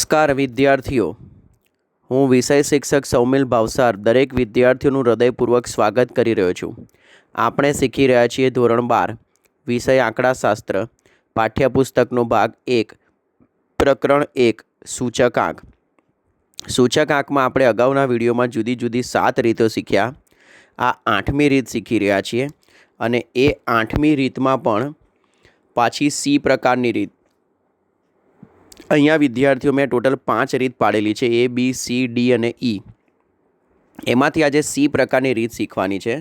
નમસ્કાર વિદ્યાર્થીઓ. હું વિષય શિક્ષક સૌમિલ ભાવસાર દરેક વિદ્યાર્થીઓનું હૃદયપૂર્વક સ્વાગત કરી રહ્યો છું. આપણે શીખી રહ્યા છીએ ધોરણ બાર, વિષય આંકડાશાસ્ત્ર પાઠ્યપુસ્તકનો ભાગ એક, પ્રકરણ એક સૂચકાંક સૂચકાંકમાં આપણે અગાઉના વિડીયોમાં જુદી જુદી સાત રીતો શીખ્યા. આ આઠમી રીત શીખી રહ્યા છીએ. અને એ આઠમી રીતમાં પણ પાછી સી પ્રકારની રીત અહીંયા વિદ્યાર્થીઓ મેં ટોટલ પાંચ રીત પાડેલી છે એ બી સી ડી અને ઈ એમાંથી આજે સી પ્રકારની રીત શીખવાની છે.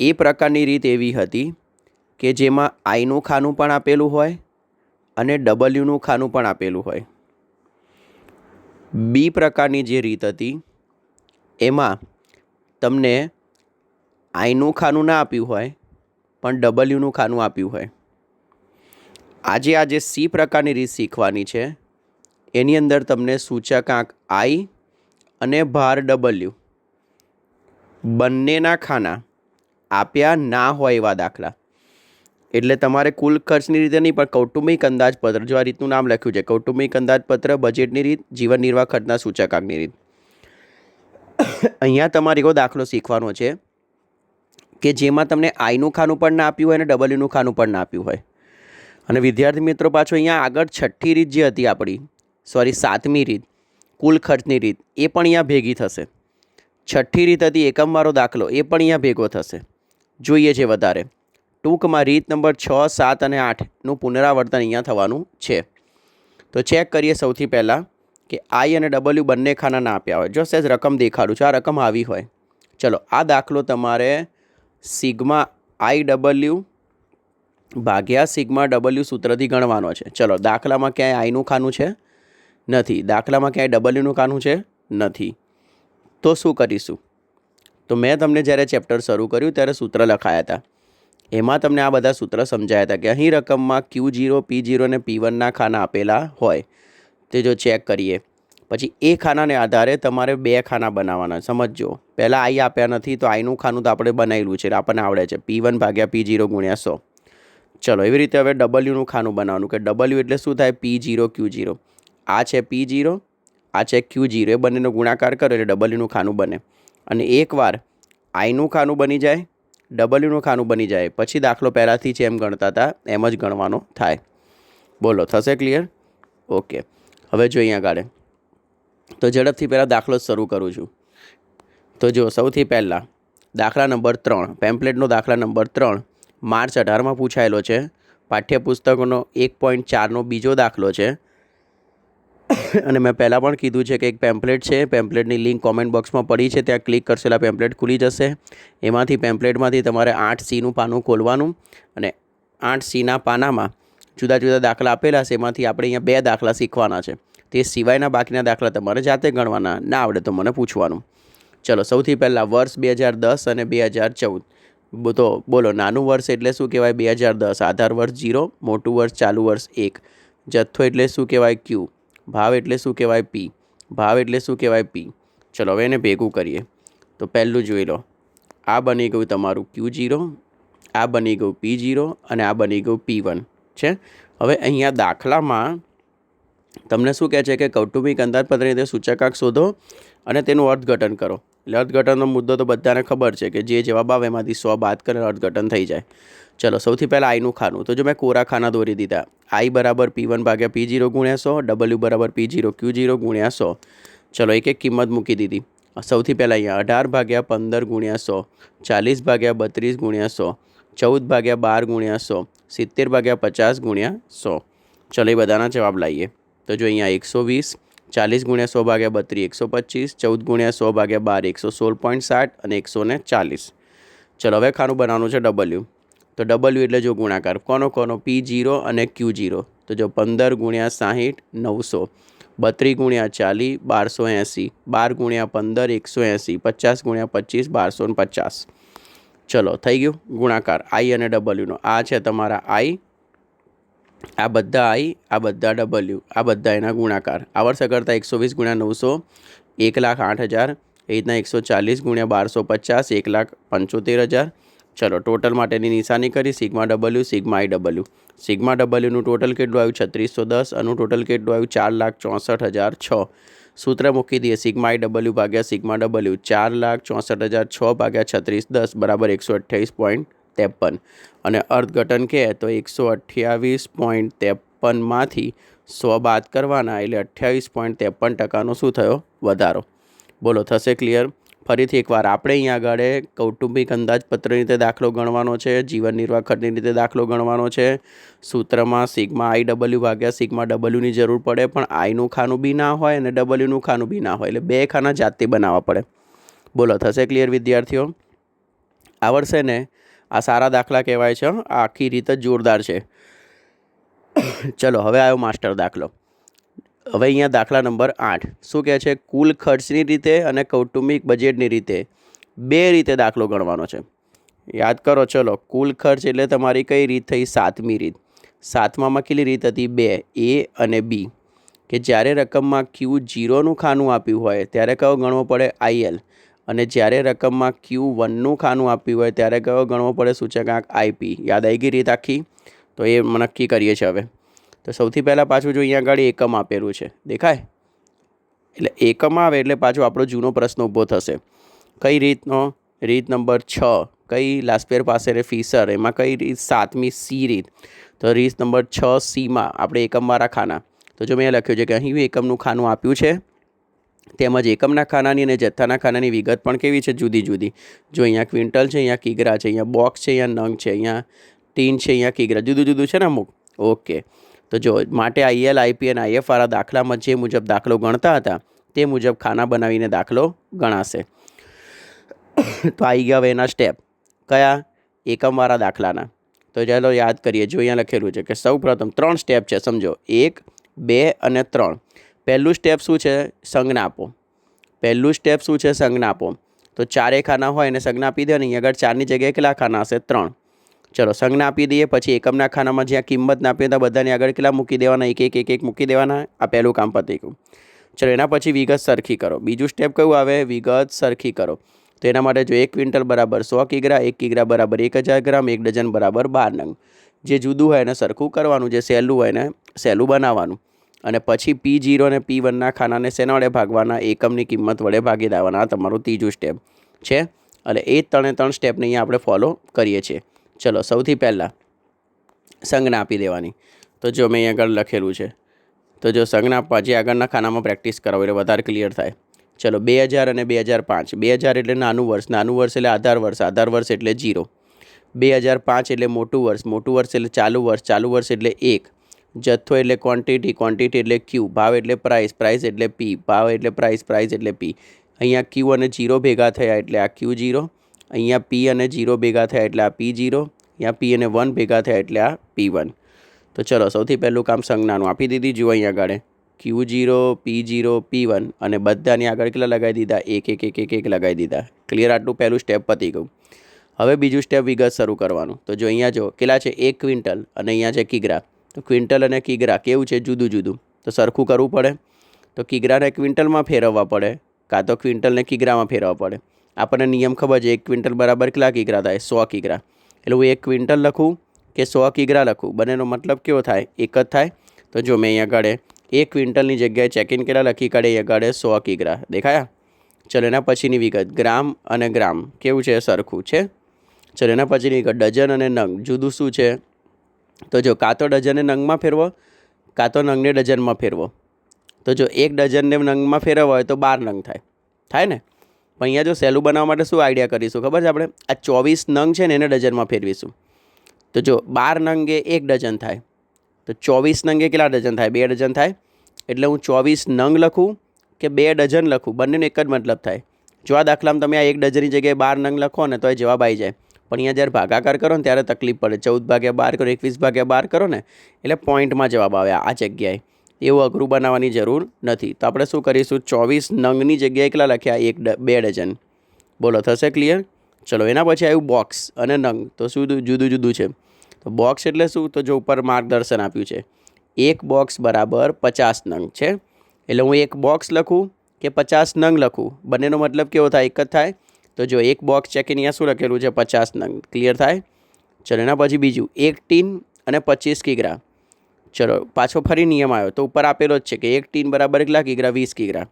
એ પ્રકારની રીત એવી હતી કે જેમાં આઈનું ખાનું પણ આપેલું હોય અને ડબલ્યુનું ખાનું પણ આપેલું હોય. બી પ્રકારની જે રીત હતી, એમાં તમને આઈનું ખાનું ના આપ્યું હોય, પણ ડબલ્યુનું ખાનું આપ્યું હોય. આજે આજે સી પ્રકારની રીત શીખવાની છે, એની અંદર તમને સૂચકાંક આઈ અને ભાર ડબલ્યુ બંનેના ખાના આપ્યા ના હોય એવા દાખલા. એટલે તમારે કુલ ખર્ચની રીતે નહીં, પણ કૌટુંબિક અંદાજપત્ર જો આ રીતનું નામ લખ્યું છે, કૌટુંબિક અંદાજપત્ર બજેટની રીત, જીવન નિર્વાહ ખર્ચના સૂચકાંકની રીત. અહીંયા તમારે એવો દાખલો શીખવાનો છે કે જેમાં તમને આઈનું ખાનું પણ ના આપ્યું હોય અને ડબલ્યુનું ખાનું પણ ના આપ્યું હોય. અને વિદ્યાર્થી મિત્રો પાછો અહીંયા આગળ છઠ્ઠી રીત જે હતી આપણી સોરી સાતમી રીત, કુલ ખર્ચની રીત, એ પણ અહીંયા ભેગી થશે. છઠ્ઠી રીત હતી એકમવાળો દાખલો, એ પણ અહીંયા ભેગો થશે. જોઈએ છે વધારે. ટૂંકમાં રીત નંબર છ, સાત અને આઠનું પુનરાવર્તન અહીંયા થવાનું છે. તો ચેક કરીએ સૌથી પહેલાં કે આઈ અને ડબલ્યુ બંને ખાના ના આપ્યા હોય. જો સહેજ રકમ દેખાડું છું, આ રકમ આવી હોય. ચલો, આ દાખલો તમારે સિગ્મા આઈ ડબલ્યુ ભાગ્યા સિગ્મા ડબલ્યુ સૂત્રથી ગણવાનો છે. ચલો, દાખલામાં ક્યાંય આઈનું ખાનું છે? નથી. દાખલામાં ક્યાંય ડબલ્યુનું ખાનું છે? નથી. તો શું કરીશું? તો મેં તમને જ્યારે ચેપ્ટર શરૂ કર્યું ત્યારે સૂત્ર લખાયા હતા. એમાં તમને આ બધા સૂત્ર સમજાયા હતા કે અહીં રકમમાં ક્યુ જીરો પી જીરો અને પી વનના ખાના આપેલા હોય. તે જો ચેક કરીએ. પછી એ ખાનાને આધારે તમારે બે ખાના બનાવવાના. સમજજો. પહેલાં આઈ આપ્યા નથી તો આઈનું ખાનું તો આપણે બનાવેલું છે. આપણને આવડે છે. પી વન ભાગ્યા પી જીરો ગુણ્યા સો. ચલો, એવી રીતે હવે ડબલ્યુનું ખાનું બનાવવાનું કે ડબલ્યુ એટલે શું થાય? પી જીરો ક્યુ જીરો આ છે પી જીરો આ છે ક્યુ જીરો એ બંનેનો ગુણાકાર કરો એટલે ડબલ્યુનું ખાનું બને. અને એકવાર આઈનું ખાનું બની જાય ડબલ્યુનું ખાનું બની જાય, પછી દાખલો પહેલાંથી છે એમ ગણતા હતા, એમ જ ગણવાનો થાય. બોલો, થશે ક્લિયર ઓકે હવે જો અહીંયા આગળ. તો ઝડપથી પહેલાં દાખલો શરૂ કરું છું. તો જો, સૌથી પહેલાં દાખલા નંબર ત્રણ પેમ્પલેટનો દાખલા નંબર ત્રણ. માર્ચ અઢારમાં પૂછાયેલો છે. પાઠ્યપુસ્તકોનો એક પોઈન્ટ ચારનો બીજો દાખલો છે. અને મેં પહેલાં પણ કીધું છે કે એક પેમ્પલેટ છે. પેમ્પલેટની લિંક કોમેન્ટ બોક્સમાં પડી છે. ત્યાં ક્લિક કરશેલા પેમ્પલેટ ખુલી જશે. એમાંથી પેમ્પલેટમાંથી તમારે આઠ સીનું પાનું ખોલવાનું અને આઠ સીના પાનામાં જુદા જુદા દાખલા આપેલા છે. એમાંથી આપણે અહીંયા બે દાખલા શીખવાના છે. તે સિવાયના બાકીના દાખલા તમારે જાતે ગણવાના. ના આવડે તો મને પૂછવાનું. ચલો, સૌથી પહેલાં વર્ષ બે હજાર દસ અને બે હજાર ચૌદ. તો બોલો, નાનું વર્ષ એટલે શું કહેવાય? બે હજાર દસ. આધાર વર્ષ જીરો મોટું વર્ષ ચાલુ વર્ષ એક. જથ્થો એટલે શું કહેવાય? ક્યુ. ભાવ એટલે શું કહેવાય? પી. ભાવ એટલે શું કહેવાય? પી. ચલો, હવે એને ભેગું કરીએ. તો પહેલું જોઈ લો. આ બની ગયું તમારું ક્યુ જીરો આ બની ગયું પી જીરો અને આ બની ગયું પી વન. છે? હવે અહીંયા દાખલામાં તમને શું કહે છે કે કૌટુંબિક અંદાજપત્રની રીતે સૂચકાંક શોધો અને તેનું અર્થઘટન કરો. એટલે અર્થઘટનનો મુદ્દો તો બધાને ખબર છે કે જે જવાબ આવે એમાંથી સો બાદ કરે અર્થઘટન થઈ જાય. ચલો, સૌથી પહેલાં આઈનું ખાનું. તો જો મેં કોરા ખાના દોરી દીધા. આઈ બરાબર પી વન ભાગ્યા પી જીરો ગુણ્યા સો, ડબલ્યુ બરાબર પી જીરો ક્યુ જીરો ગુણ્યા સો. ચલો, એક એક કિંમત મૂકી દીધી. સૌથી પહેલાં અહીંયા અઢાર ભાગ્યા પંદર ગુણ્યા સો, ચાલીસ ભાગ્યા બત્રીસ ગુણ્યા સો, ચૌદ ભાગ્યા બાર ગુણ્યા સો, સિત્તેર ભાગ્યા પચાસ ગુણ્યા સો. ચલો, એ બધાના જવાબ લાવીએ તો જો અહીંયા એકસો વીસ ચાલીસ ગુણ્યા સો ભાગ્યા બત્રીસ, એકસો પચીસ, ચૌદ ગુણ્યા સો ભાગ્યા બાર, એકસો સોળ પોઈન્ટ સાઠ અને એકસો ને ચાલીસ. ચલો, હવે ખાનું બનાવવાનું છે ડબલ્યુ તો ડબલ્યુ એટલે જો ગુણાકાર, કોનો કોનો? પી જીરો અને ક્યુ જીરો તો જો પંદર ગુણ્યા સાહીઠ, નવસો. બત્રીસ ગુણ્યા ચાલીસ, બારસો એંસી. બાર ગુણ્યા પંદર, એકસો એંસી. પચાસ ગુણ્યા પચીસ, બારસો ને પચાસ. ચલો, થઈ ગયું ગુણાકાર આઈ અને ડબલ્યુનો આ છે તમારા આઈ આ બધા આઈ, આ બધા ડબલ્યુ આ બધા એના ગુણાકાર. આવર્ષ કરતાં એકસો વીસ ગુણ્યા નવસો, એક લાખ આઠ હજાર, એ રીતના એકસો ચાલીસ ગુણ્યા બારસો પચાસ, એક લાખ પંચોતેર હજાર. ચલો, ટોટલ માટેની નિશાની કરી, sigma W sigma I W sigma ડબલ્યુનું total કેટલું આવ્યું? છત્રીસો દસ, આનું ટોટલ કેટલું આવ્યું? ચાર લાખ ચોસઠ હજાર છ. સૂત્ર મૂકી દઈએ, સિગ્મા આઈ ડબલ્યુ ભાગ્યા સિગ્મા ડબલ્યુ ચાર લાખ ચોસઠ હજાર છ ભાગ્યા છત્રીસ દસ, બરાબર એકસો અઠ્યાવીસ પોઈન્ટ ત્રેપન. અને અર્થઘટન કહે તો એકસો અઠ્યાવીસ પોઈન્ટ ત્રેપનમાંથી સો બાદ કરવાના એટલે અઠ્યાવીસ પોઈન્ટ ત્રેપન ટકાનો શું થયો? વધારો. બોલો, થશે ક્લિયર ફરીથી એકવાર આપણે અહીંયા આગળ કૌટુંબિક અંદાજપત્રની રીતે દાખલો ગણવાનો છે, જીવન નિર્વાહ ખર્ચની રીતે દાખલો ગણવાનો છે. સૂત્રમાં સિગ્મા આઈ ડબલ્યુ ભાગ્યા સિગ્મા ડબલ્યુની જરૂર પડે, પણ આઈનું ખાનું બી ના હોય અને ડબલ્યુનું ખાનું બી ના હોય, એટલે બે ખાના જાતે બનાવવા પડે. બોલો, થશે ક્લિયર વિદ્યાર્થીઓ? આવડશે ને આ સારા દાખલા કહેવાય છે આ આખી રીત જોરદાર છે. ચલો, હવે આવ્યો માસ્ટર દાખલો. હવે અહીંયા દાખલા નંબર આઠ. શું કહે છે? કુલ ખર્ચની રીતે અને કૌટુંબિક બજેટની રીતે બે રીતે દાખલો ગણવાનો છે. યાદ કરો, ચલો. કુલ ખર્ચ એટલે તમારી કઈ રીત થઈ? સાતમી રીત. સાતમામાં કેટલી રીત હતી? બે. એ અને બી. કે જ્યારે રકમમાં ક્યુ જીરોનું ખાનું આપ્યું હોય, ત્યારે કયો ગણવો પડે? આઈએલ અને જ્યારે રકમમાં ક્યુ વનનું ખાનું આપ્યું હોય, ત્યારે કયો ગણવો પડે સૂચકાંક આઈપી યાદ રીત આખી? તો એ નક્કી કરીએ છીએ હવે. તો સૌથી પહેલાં પાછું જો અહીંયા આગળ એકમ આપેલું છે. દેખાય? એટલે એકમ આવે એટલે પાછો આપણો જૂનો પ્રશ્ન ઊભો થશે. કઈ રીતનો? રીત નંબર છ. કઈ લાસ્પેર પાસે રે ફીસર એમાં કઈ રીત? સાતમી સી રીત. તો રીત નંબર છ સીમાં આપણે એકમવાળા ખાના. તો જો મેં લખ્યું છે કે અહીં એકમનું ખાનું આપ્યું છે. તેમજ એકમના ખાનાની અને જથ્થાના ખાનાની વિગત પણ કેવી છે જુદી જુદી? જો અહીંયા ક્વિન્ટલ છે, અહીંયા કિગરા છે, અહીંયા બોક્સ છે, અહીંયા નંગ છે, અહીંયા ટીન છે, અહીંયા કિગરા. જુદું જુદું છે ને અમુક? ઓકે. તો જો માટે આઈએલ, આઈપી અને આઈએફ વાળા દાખલામાં જે મુજબ દાખલો ગણતા હતા, તે મુજબ ખાના બનાવીને દાખલો ગણાશે. તો આવી ગયા હવે એના સ્ટેપ કયા? એકમવાળા દાખલાના. તો ચાલો યાદ કરીએ, જો અહીંયા લખેલું છે કે સૌ પ્રથમ ત્રણ સ્ટેપ છે, સમજો. એક, બે અને ત્રણ. પહેલું સ્ટેપ શું છે? સંજ્ઞા આપો. પહેલું સ્ટેપ શું છે? સંજ્ઞા આપો. તો ચારે ખાના હોય એને સંજ્ઞા આપી દે નહીં આગળ ચારની જગ્યાએ કેટલા ખાના હશે? ત્રણ. ચલો, સંજ્ઞા આપી દઈએ, પછી એકમના ખાનામાં જ્યાં કિંમત ના આપીએ ત્યાં બધાને આગળ કેટલા મૂકી દેવાના? એક એક એક એક મૂકી દેવાના. આ પહેલું કામ પતી ગયું. ચલો, એના પછી વિગત સરખી કરો. બીજું સ્ટેપ કયું આવે? વિગત સરખી કરો. તો એના માટે જો એક ક્વિન્ટલ બરાબર સો કિગ્રા, એક કિગ્રા બરાબર એક હજાર ગ્રામ, એક ડઝન બરાબર બાર નંગ. જે જુદું હોય એને સરખું કરવાનું, જે સહેલું હોય એને સહેલું બનાવવાનું. અને પછી પી જીરો અને પી વનના ખાનાને શેના વડે ભાગવાના? એકમની કિંમત વડે ભાગી દેવાના. તમારું ત્રીજું સ્ટેપ છે. અને એ ત્રણે ત્રણ સ્ટેપને અહીંયા આપણે ફોલો કરીએ છીએ. ચલો, સૌથી પહેલાં સંજ્ઞા આપી દેવાની. તો જો મેં અહીંયા આગળ લખેલું છે. તો જો સંજ્ઞા આપવા, જે આગળના ખાનામાં પ્રેક્ટિસ કરાવો એટલે વધારે ક્લિયર થાય. ચલો, બે હજાર અને બે હજાર પાંચ. બે હજાર એટલે નાનું વર્ષ. નાનું વર્ષ એટલે આધાર વર્ષ. આધાર વર્ષ એટલે જીરો બે હજાર પાંચ એટલે મોટું વર્ષ. મોટું વર્ષ એટલે ચાલુ વર્ષ. ચાલુ વર્ષ એટલે એક. જથ્થો એટલે ક્વોન્ટિટી ક્વોન્ટિટી એટલે ક્યુ ભાવ એટલે પ્રાઇસ પ્રાઇસ એટલે પી ભાવ એટલે પ્રાઇસ પ્રાઇસ એટલે પી અહીંયા ક્યુ અને જીરો ભેગા થયા એટલે આ ક્યુ જીરો અહીંયા પી અને જીરો ભેગા થયા એટલે આ પી જીરો અહીંયા પી અને વન ભેગા થયા એટલે આ પી વન તો ચલો, સૌથી પહેલું કામ સંજ્ઞાનું. આપી દીધી જુઓ અહીંયા આગળ. Q zero P zero P one અને બધાની આગળ કેટલા લગાવી દીધા? એક એક એક એક એક લગાવી દીધા. ક્લિયર આટલું પહેલું સ્ટેપ પતી ગયું. હવે બીજું સ્ટેપ વિગત શરૂ કરવાનું. તો જો અહીંયા જો, કેટલા છે? એક ક્વિન્ટલ અને અહીંયા છે કિગ્રા. તો ક્વિન્ટલ અને કિગ્રા કેવું છે જુદું જુદું? તો સરખું કરવું પડે. તો કિગ્રાને ક્વિન્ટલમાં ફેરવવા પડે, કાં તો ક્વિન્ટલને કિગ્રામાં ફેરવવા પડે. આપણને નિયમ ખબર છે, એક ક્વિન્ટલ બરાબર કેટલા કિગ્રા થાય? સો કિગ્રા. એટલે હું એક ક્વિન્ટલ લખું કે સો કિગ્રા લખું? બંનેનો મતલબ કેવો થાય? એક જ થાય? તો જો મેં અહીંયા આગળ એક ક્વિન્ટલની જગ્યાએ ચેકિન કેટલા લખી કાઢે? અહીંયા આગળ સો કિગ્રા. દેખાયા? ચલો એના પછીની વિગત. ગ્રામ અને ગ્રામ. કેવું છે? સરખું છે. ચલો એના પછીની વિગત. ડઝન અને નંગ. જુદું શું છે? તો જો કાં તો ડઝનને નંગમાં ફેરવો કાં તો નંગને ડઝનમાં ફેરવો. તો જો એક ડઝનને નંગમાં ફેરવવા હોય તો બાર નંગ થાય. થાય ને? પણ અહીંયા જો સહેલું બનાવવા માટે શું આઈડિયા કરીશું? ખબર છે આપણે? આ ચોવીસ નંગ છે ને એને ડઝનમાં ફેરવીશું. તો જો બાર નંગે એક ડઝન થાય. તો ચોવીસ નંગે કેટલા ડઝન થાય? બે ડઝન થાય. એટલે હું ચોવીસ નંગ લખું કે બે ડઝન લખું? બંનેનો એક જ મતલબ થાય. જો આ દાખલામાં તમે આ એક ડઝનની જગ્યાએ બાર નંગ લખો ને તો એ જવાબ આવી જાય. પણ અહીંયા જ્યારે ભાગાકાર કરો ને ત્યારે તકલીફ પડે. ચૌદ ભાગ્યા બાર કરો, એકવીસ ભાગ્યા બાર કરો ને, એટલે પોઈન્ટમાં જવાબ આવે આ જગ્યાએ. એવું અઘરું બનાવવાની જરૂર નથી. તો આપણે શું કરીશું? ચોવીસ નંગની જગ્યાએ કેટલા લખ્યા? એક બે ડઝન. બોલો, થશે ક્લિયર ચલો, એના પછી આવ્યું બોક્સ અને નંગ. તો શું જુદું જુદું છે. તો બોક્સ એટલે શું? તો જો ઉપર માર્ગદર્શન આપ્યું છે. એક બોક્સ બરાબર પચાસ નંગ છે. એટલે હું એક બોક્સ લખું કે પચાસ નંગ લખું? બંનેનો મતલબ કેવો થાય? એક જ થાય? તો જો એક બોક્સ ચેક અહીંયા શું લખેલું છે? પચાસ નંગ. ક્લિયર થાય? ચલો, એના પછી બીજું. એક ટીન અને પચીસ કિગ્રા. ચલો, પાછો ફરી નિયમ આવ્યો. તો ઉપર આપેલો જ છે કે એક ટીન બરાબર કેટલા કિગ્રા? વીસ કિગ્રા.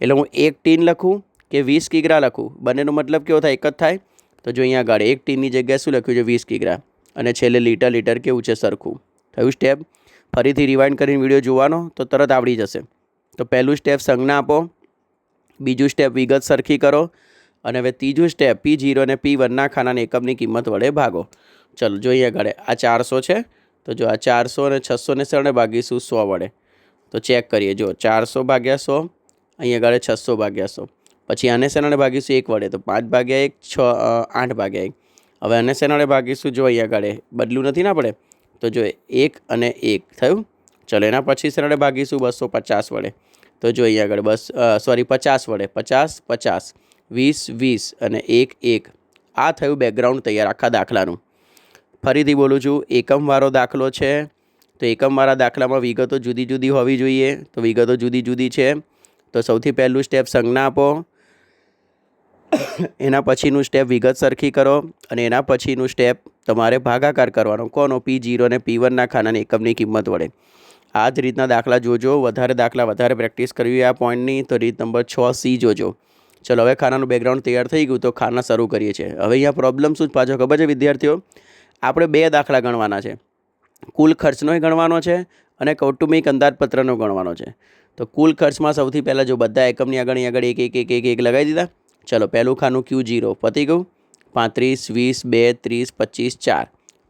એટલે હું એક ટીન લખું કે વીસ કિગ્રા લખું? બંનેનો મતલબ કેવો થાય? એક જ થાય? તો જો અહીંયા આગળ એક ટીનની જગ્યાએ શું લખ્યું છે? વીસ કિગ્રા. અને છેલ્લે લીટર લીટર કેવું છે? સરખું. થયું સ્ટેપ ફરીથી રિવાઇન્ડ કરીને વીડિયો જોવાનો તો તરત આવડી જશે. તો પહેલું સ્ટેપ સંજ્ઞા આપો. બીજું સ્ટેપ વિગત સરખી કરો. અને હવે ત્રીજું સ્ટેપ પી જીરો અને પી વનના ખાનાની એકમની કિંમત વડે ભાગો. ચલો, જોઈએ આગળ. આ ચારસો છે. તો જો આ ચારસો અને છસો ને સરને ભાગીશું સો વડે. તો ચેક કરીએ. જો ચારસો ભાગ્યા સો, અહીંયા આગળ છસો ભાગ્યા સો. પછી આને શેનાને ભાગીશું? એક વડે. તો પાંચ ભાગ્યા એક, છ આઠ ભાગ્યા એક. હવે આને શેનાને ભાગીશું? જો અહીંયા આગળ. બદલું નથી ને આપણે તો જો એક અને એક થયું. ચલો, એના પછી શેનાને ભાગીશું? બસો પચાસ વડે. તો જો અહીંયા આગળ બસ સોરી પચાસ વડે. પચાસ પચાસ. વીસ વીસ અને એક એક. આ થયું બેકગ્રાઉન્ડ તૈયાર આખા દાખલાનું. ફરીથી બોલું છું, એકમવાળો દાખલો છે. તો એકમવાળા દાખલામાં વિગતો જુદી જુદી હોવી જોઈએ. તો વિગતો જુદી જુદી છે. તો સૌથી પહેલું સ્ટેપ સંજ્ઞા આપો. એના પછીનું સ્ટેપ વિગત સરખી કરો અને એના પછીનું સ્ટેપ તમારે ભાગાકાર કરવાનો. કોનો? પી જીરો અને પી વનના ખાનાની એકમની કિંમત વડે. આ જ રીતના દાખલા જોજો. વધારે દાખલા વધારે પ્રેક્ટિસ કરવી આ પોઈન્ટની તો રીત નંબર છ સી જોજો. ચલો, હવે ખાનાનું બેકગ્રાઉન્ડ તૈયાર થઈ ગયું તો ખાના શરૂ કરીએ છીએ. હવે અહીંયા પ્રોબ્લેમ શું પાછો ખબર છે વિદ્યાર્થીઓ? આપણે બે દાખલા ગણવાના છે. કુલ ખર્ચનોય ગણવાનો છે અને કૌટુંબિક અંદાજપત્રનો ગણવાનો છે. તો કુલ ખર્ચમાં સૌથી પહેલાં જો બધા એકમની આગળ આગળ એક એક એક એક એક લગાવી દીધા. ચલો, પહેલું ખાનું ક્યુ જીરો પતી ગયું. પાંત્રીસ, વીસ, બે, ત્રીસ, પચીસ, ચાર.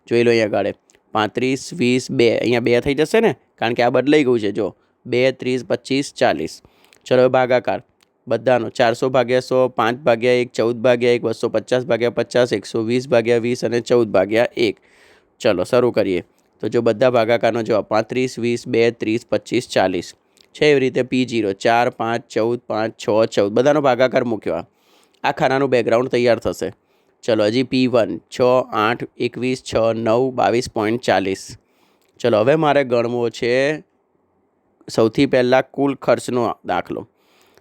જોઈ લો અહીંયા આગળ. પાંત્રીસ, વીસ, બે. અહીંયા બે થઈ જશે ને? કારણ કે આ બદલાઈ ગયું છે. જો બે, ત્રીસ, પચીસ, ચાલીસ. ચલો ભાગાકાર. બધાનો. ચારસો ભાગ્યા સો, પાંચ ભાગ્યા એક, ચૌદ ભાગ્યા એક, બસો પચાસ ભાગ્યા પચાસ, એકસો વીસ ભાગ્યા વીસ અને ચૌદ ભાગ્યા એક. ચલો, શરૂ કરીએ. તો જો બધા ભાગાકારનો જવાબ, પાંત્રીસ, વીસ, બે, ત્રીસ, પચીસ, ચાલીસ. છે એવી રીતે પી જીરો ચાર, પાંચ, ચૌદ, પાંચ, છ, ચૌદ. બધાનો ભાગાકાર મૂક્યો. આ. ખાનાનું બેકગ્રાઉન્ડ તૈયાર થશે. ચલો, હજી પી વન છ, આઠ, એકવીસ, છ, નવ, બાવીસ પોઈન્ટ ચાલીસ. ચલો, હવે મારે ગણવો છે સૌથી પહેલાં કુલ ખર્ચનો દાખલો.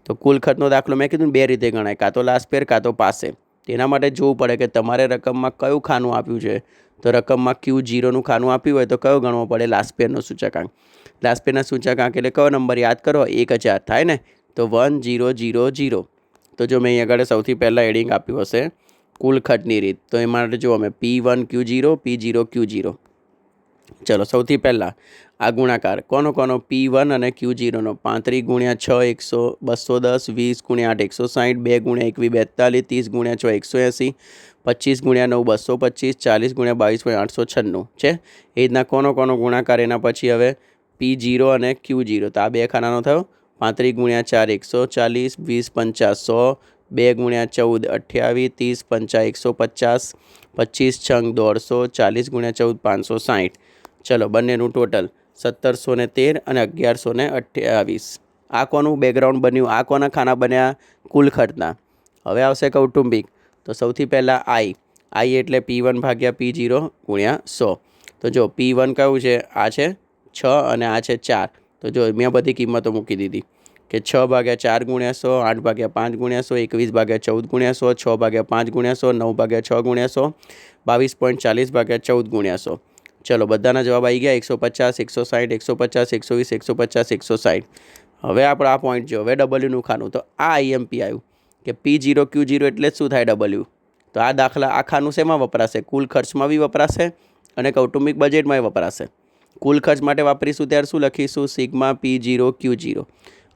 તો કુલ ખર્ચનો દાખલો મેં કીધું બે રીતે ગણાય. કાં તો લાસ્ટ પેર કાં તો પાસે. તેના માટે જોવું પડે કે તમારે રકમમાં કયું ખાનું આપ્યું છે. તો રકમમાં ક્યુ જીરોનું ખાનું આપ્યું હોય તો કયો ગણવો પડે લાસ્ટ પેરનો સૂચકાંક? લાસ્ટ પેરના સૂચકાંક એટલે કયો નંબર યાદ કરો? એક હજાર થાય ને? તો વન જીરો જીરો જીરો તો જો મેં અહીં આગળ સૌથી પહેલાં એડિંગ આપ્યું હશે, કુલ ખર્ચની રીત. તો એ માટે જુઓ અમે P one Q zero P zero Q zero ચલો, સૌથી પહેલાં આ ગુણાકાર. કોનો કોનો? પી વન અને ક્યુ જીરોનો પાંત્રીસ ગુણ્યા છ, એકસો, બસો દસ, વીસ ગુણ્યા આઠ, એકસો સાઠ બે ગુણ્યા એકવીસ બેતાલીસ, ત્રીસ ગુણ્યા છ, એકસો એંસી, પચીસ ગુણ્યા નવ, બસો પચીસ, ચાલીસ ગુણ્યા બાવીસ પોઈન્ટ આઠસો છન્નું. છે? એ રીતના કોનો કોનો ગુણાકાર? એના પછી હવે પી જીરો અને ક્યુ જીરો તો આ બે ખાનાનો થયો. પાંત્રીસ ગુણ્યા ચાર, એકસો ચાલીસ, વીસ પંચાસ, સો. બે ગુણ્યા ચૌદ, અઠ્યાવીસ, ત્રીસ પંચા એકસો પચાસ, પચીસ છંગ દોઢસો, ચાલીસ ગુણ્યા ચૌદ, પાંચસો સાઠ ચલો બંનેનું ટોટલ સત્તરસો ને તેર અને અગિયારસો ને અઠ્યાવીસ. આ કોનું બેકગ્રાઉન્ડ બન્યું? આ કોના ખાના બન્યા? કુલ ખર્ચના હવે આવશે કૌટુંબિક. તો સૌથી પહેલાં આઈ. આઈ એટલે પી વન ભાગ્યા પી જીરો ગુણ્યા સો. તો જો પી વન કયું છે? આ છે છ અને આ છે ચાર. તો જો મેં બધી કિંમતો મૂકી દીધી. કે છ ભાગ્યા ચાર ગુણ્યા સો, આઠ ભાગ્યા પાંચ ગુણ્યા સો, એકવીસ ભાગ્યા ચૌદ ગુણ્યા સો, છ ભાગ્યા પાંચ ગુણ્યા સો, નવ ભાગ્યા છ ગુણ્યા સો, બાવીસ પોઈન્ટ ચાલીસ ભાગ્યા ચૌદ ગુણ્યા સો. ચલો, બધાના જવાબ આવી ગયા, એકસો પચાસ, એકસો સાઠ, એકસો પચાસ, એકસો વીસ, એકસો પચાસ, એકસો સાઠ. હવે આપણે આ પોઈન્ટ જો, હવે ડબલ્યુનું ખાનું. તો આ આઈએમપી આવ્યું. કે પી જીરો ક્યુ જીરો એટલે શું થાય ડબલ્યુ તો આ દાખલા આ ખાનું શેમાં વપરાશે? કુલ ખર્ચમાં બી વપરાશે અને કૌટુંબિક બજેટમાંય વપરાશે. કુલ ખર્ચ માટે વાપરીશું ત્યારે શું લખીશું? Sigma P zero Q zero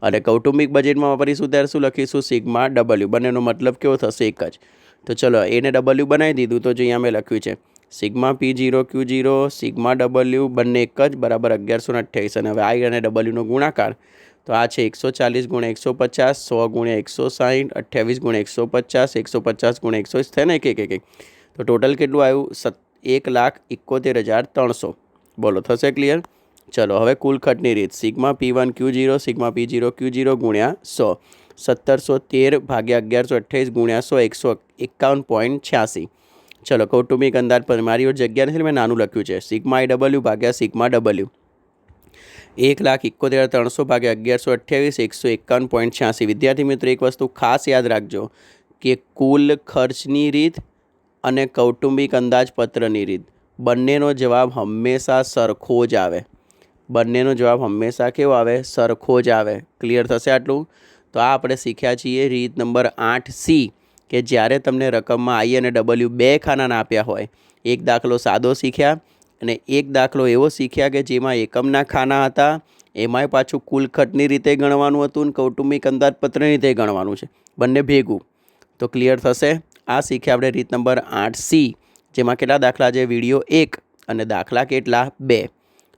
અને કૌટુંબિક બજેટમાં વાપરીશું ત્યારે શું લખીશું? સિગ્મા ડબલ્યુ બંનેનો મતલબ કેવો થશે? એક જ. તો ચલો એને ડબલ્યુ બનાવી દીધું. તો જે અહીંયા મેં લખ્યું છે sigma P zero Q zero sigma W બંને એક જ, બરાબર અગિયારસો ને અઠ્યાવીસ અને હવે આઈ અને ડબલ્યુનો ગુણાકાર. તો આ છે એકસો ચાલીસ ગુણ્યા એકસો પચાસ, સો ગુણ્યા એકસો સાઠ અઠ્યાવીસ ગુણ્યા એકસો પચાસ એકસો પચાસ ગુણ્યા એકસો થાય ને એક એક એક તો ટોટલ કેટલું આવ્યું? સત, એક લાખ એકોતેર હજાર ત્રણસો. બોલો, થશે ક્લિયર? ચલો, હવે કુલ ખર્ચની રીત. Sigma P one Q zero sigma P zero Q zero ગુણ્યા સો. સત્તરસો તેર ભાગ્યા અગિયારસો અઠ્યાવીસ ગુણ્યા સો, એકસો એકાવન પોઈન્ટ છ્યાસી. ચલો, કૌટુંબિક અંદાજ પર મારી ઓર જગ્યા નથી મેં નાનું લખ્યું છે. સિગ્મા આઈ ડબલ્યુ ભાગ્યા સિગ્મા ડબલ્યુ. એક લાખ એકોતેર ત્રણસો ભાગ્યા અગિયારસો અઠ્યાવીસ, એકસો એકાવન પોઈન્ટ છ્યાસી. વિદ્યાર્થી મિત્રો, એક વસ્તુ ખાસ યાદ રાખજો કે કુલ ખર્ચની રીત અને કૌટુંબિક અંદાજપત્રની રીત. બંનેનો જવાબ હંમેશા સરખો જ આવે. બંનેનો જવાબ હંમેશા કેવો આવે? સરખો જ આવે. ક્લિયર થશે આટલું? તો આ આપણે શીખ્યા છીએ રીત નંબર આઠ સી. કે જ્યારે તમને રકમમાં આઈ અને ડબલ્યુ બે ખાનાના આપ્યા હોય, એક દાખલો સાદો શીખ્યા અને એક દાખલો એવો શીખ્યા કે જેમાં એકમના ખાના હતા, એમાંય પાછું કુલ ખટની રીતે ગણવાનું હતું અને કૌટુંબિક અંદાજપત્રની રીતે ગણવાનું છે. બંને ભેગું. તો ક્લિયર થશે? આ શીખ્યા આપણે રીત નંબર આઠ સી, જેમાં કેટલા દાખલા છે? વીડિયો એક અને દાખલા કેટલા? બે.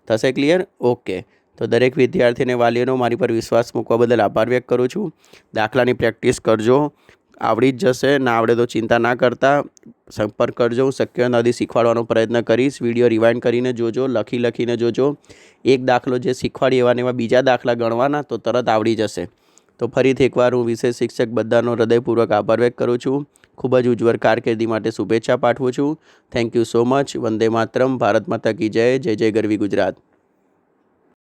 થશે ક્લિયર ઓકે. તો દરેક વિદ્યાર્થીને વાલીઓનો મારી પર વિશ્વાસ મૂકવા બદલ આભાર વ્યક્ત કરું છું. દાખલાની પ્રેક્ટિસ કરજો. આવડી જ જશે, ના આવડે તો ચિંતા ના કરતા. સંપર્ક કરજો હું શક્ય નદી શીખવાડવાનો પ્રયત્ન કરીશ. વીડિયો રિવાઇન્ડ કરીને જોજો, લખી લખીને જોજો. એક દાખલો જે શીખવાડી એવા ને એવા બીજા દાખલા ગણવાના, તો તરત આવડી જશે. તો ફરીથી એકવાર હું વિશેષ શિક્ષક બધાનો હૃદયપૂર્વક આભાર વ્યક્ત કરું છું. ખૂબ જ ઉજ્જવળ કારકિર્દી માટે શુભેચ્છા પાઠવું છું. Thank you so much Vande Mataram. Bharat માતા કી જય. જય જય ગરવી ગુજરાત.